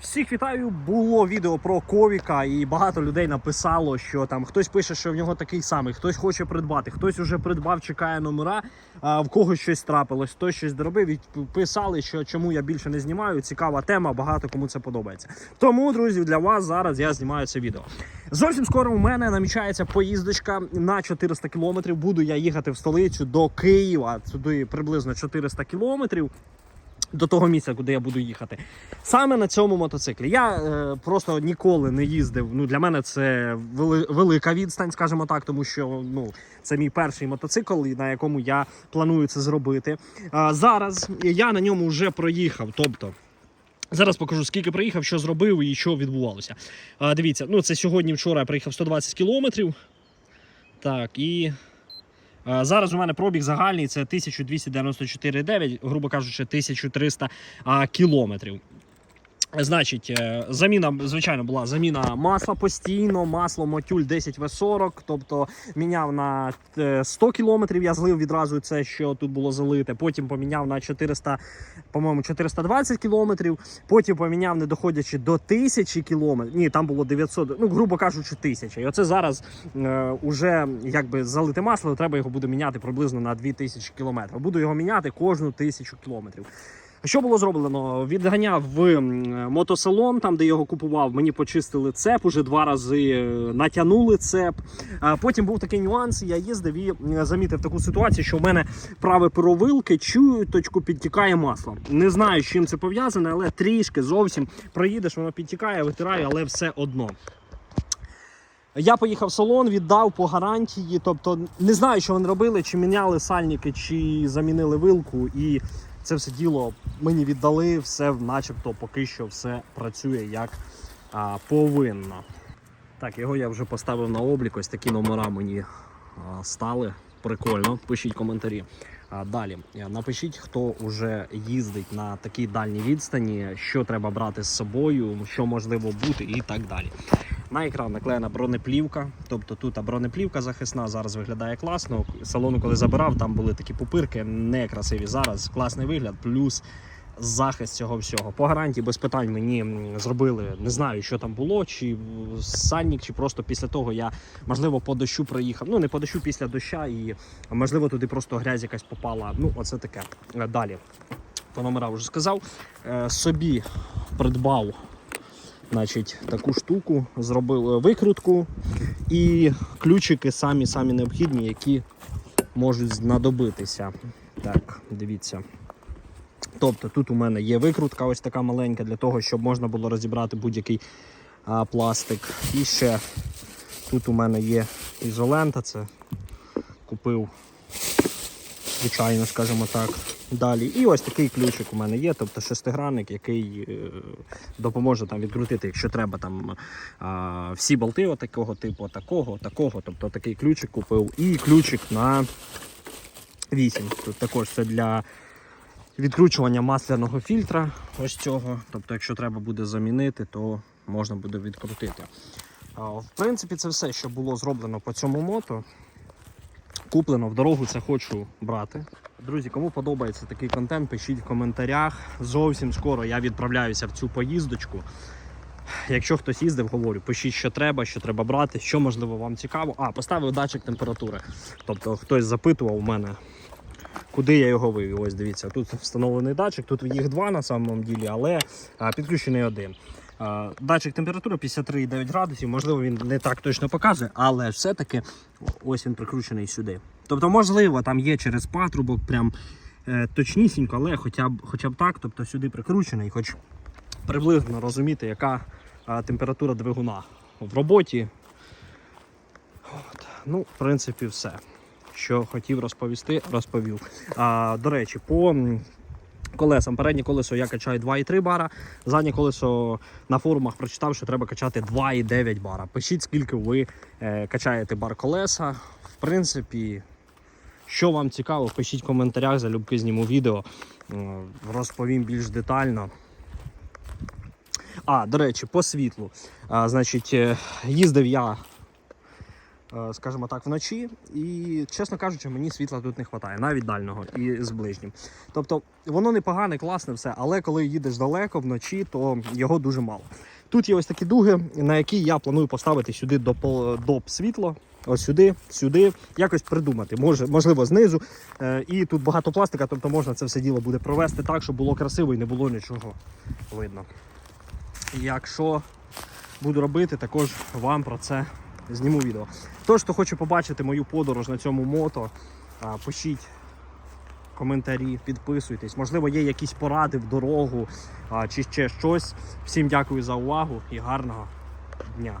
Всіх вітаю. Було відео про Ковіка, і багато людей написало, що там хтось пише, що в нього такий самий, хтось хоче придбати, хтось уже придбав, чекає номера, а в когось щось трапилось, хтось щось доробив. І писали, що чому я більше не знімаю. Цікава тема, багато кому це подобається. Тому, друзі, для вас зараз я знімаю це відео. Зовсім скоро у мене намічається поїздочка на 400 кілометрів. Буду я їхати в столицю до Києва. Туди приблизно 400 кілометрів до того місця, куди я буду їхати. Саме на цьому мотоциклі. Я е, просто ніколи не їздив. Ну, для мене це вели, велика відстань, скажімо так, тому що ну, це мій перший мотоцикл, на якому я планую це зробити. А, зараз я на ньому вже проїхав. Тобто. Зараз покажу, скільки проїхав, що зробив і що відбувалося. А, дивіться, ну це сьогодні вчора я проїхав 120 кілометрів. Так, і Зараз у мене пробіг загальний це 1294,9, грубо кажучи, 1300 а, кілометрів. Значить, е, заміна, звичайно, була заміна масла постійно, масло Мотюль 10В40, тобто міняв на е, 100 кілометрів, я злив відразу це, що тут було залите. Потім поміняв на 400, по-моєму, 420 кілометрів, потім поміняв, не доходячи до 1000 кілометрів. Ні, там було 900, ну, грубо кажучи, 1000. І оце зараз е, уже якби залите масло, треба його буде міняти приблизно на 2000 кілометрів. Буду його міняти кожну тисячу кілометрів. Що було зроблено? Відганяв в мотосалон, там де його купував. Мені почистили цеп, уже два рази е, натягнули цеп. Потім був такий нюанс. Я їздив і замітив таку ситуацію, що в мене праве перовилки чуточку підтікає масло. Не знаю, з чим це пов'язане, але трішки зовсім проїдеш, воно підтікає, витирає, але все одно. Я поїхав в салон, віддав по гарантії. Тобто не знаю, що вони робили, чи міняли сальники, чи замінили вилку. І це все діло мені віддали, все начебто поки що все працює як а, повинно. Так, його я вже поставив на облік. Ось такі номера мені а, стали. Прикольно, пишіть коментарі. А, далі е, напишіть, хто вже їздить на такій дальній відстані, що треба брати з собою, що можливо бути, і так далі. На екран наклеєна бронеплівка, тобто тут бронеплівка захисна зараз виглядає класно. Салону, коли забирав, там були такі пупирки, не красиві. Зараз класний вигляд, плюс захист цього всього. По гарантії без питань мені зробили. Не знаю, що там було, чи сальник, чи просто після того я можливо по дощу проїхав. Ну не по дощу після доща, і можливо туди просто грязь якась попала. Ну, оце таке. Е, Далі. По номерам вже сказав. Е, Собі придбав значить, таку штуку, зробив е, викрутку і ключики самі самі необхідні, які можуть знадобитися. Так, дивіться. Тобто тут у мене є викрутка, ось така маленька, для того, щоб можна було розібрати будь-який пластик. І ще тут у мене є ізолента, це купив, звичайно, скажімо так. Далі. І ось такий ключик у мене є, тобто шестигранник, який е, допоможе там відкрутити, якщо треба там всі болти от такого типу, такого, такого. Тобто такий ключик купив. І ключик на 8. Тут також це для відкручування масляного фільтра. Ось цього. Тобто, якщо треба буде замінити, то можна буде відкрутити. В принципі, це все, що було зроблено по цьому мото. Куплено в дорогу, це хочу брати. Друзі, кому подобається такий контент, пишіть в коментарях. Зовсім скоро я відправляюся в цю поїздочку. Якщо хтось їздив, говорю, пишіть, що треба, що треба брати, що можливо вам цікаво. А, поставив датчик температури. Тобто хтось запитував у мене, куди я його вивів. Ось дивіться, тут встановлений датчик, тут їх два на самому ділі, але підключений один. А, Датчик температури 53,9 градусів, можливо, він не так точно показує, але все-таки ось він прикручений сюди. Тобто, можливо, там є через патрубок, прям е, точнісінько, але хоча б, хоча б так, тобто сюди прикручений, хоч приблизно розуміти, яка а, температура двигуна в роботі. От. Ну, в принципі, все. Що хотів розповісти, розповів. А, до речі, по колесам. Переднє колесо я качаю 2,3 бара. Заднє колесо на форумах прочитав, що треба качати 2,9 бара. Пишіть, скільки ви е, качаєте бар колеса. В принципі, що вам цікаво, пишіть в коментарях, залюбки зніму відео, е, розповім більш детально. А, до речі, по світлу. А, значить, е, їздив я скажімо так, вночі. І, чесно кажучи, мені світла тут не вистачає, навіть дальнього і з ближнім. Тобто воно непогане, класне все, але коли їдеш далеко вночі, то його дуже мало. Тут є ось такі дуги, на які я планую поставити сюди доп світло. Ось сюди, сюди, якось придумати. Може, можливо, знизу. Е, і тут багато пластика, тобто можна це все діло буде провести так, щоб було красиво і не було нічого видно. Якщо буду робити, також вам про це зніму відео. Тож, хто хоче побачити мою подорож на цьому мото, пишіть коментарі, підписуйтесь. Можливо, є якісь поради в дорогу чи ще щось. Всім дякую за увагу і гарного дня.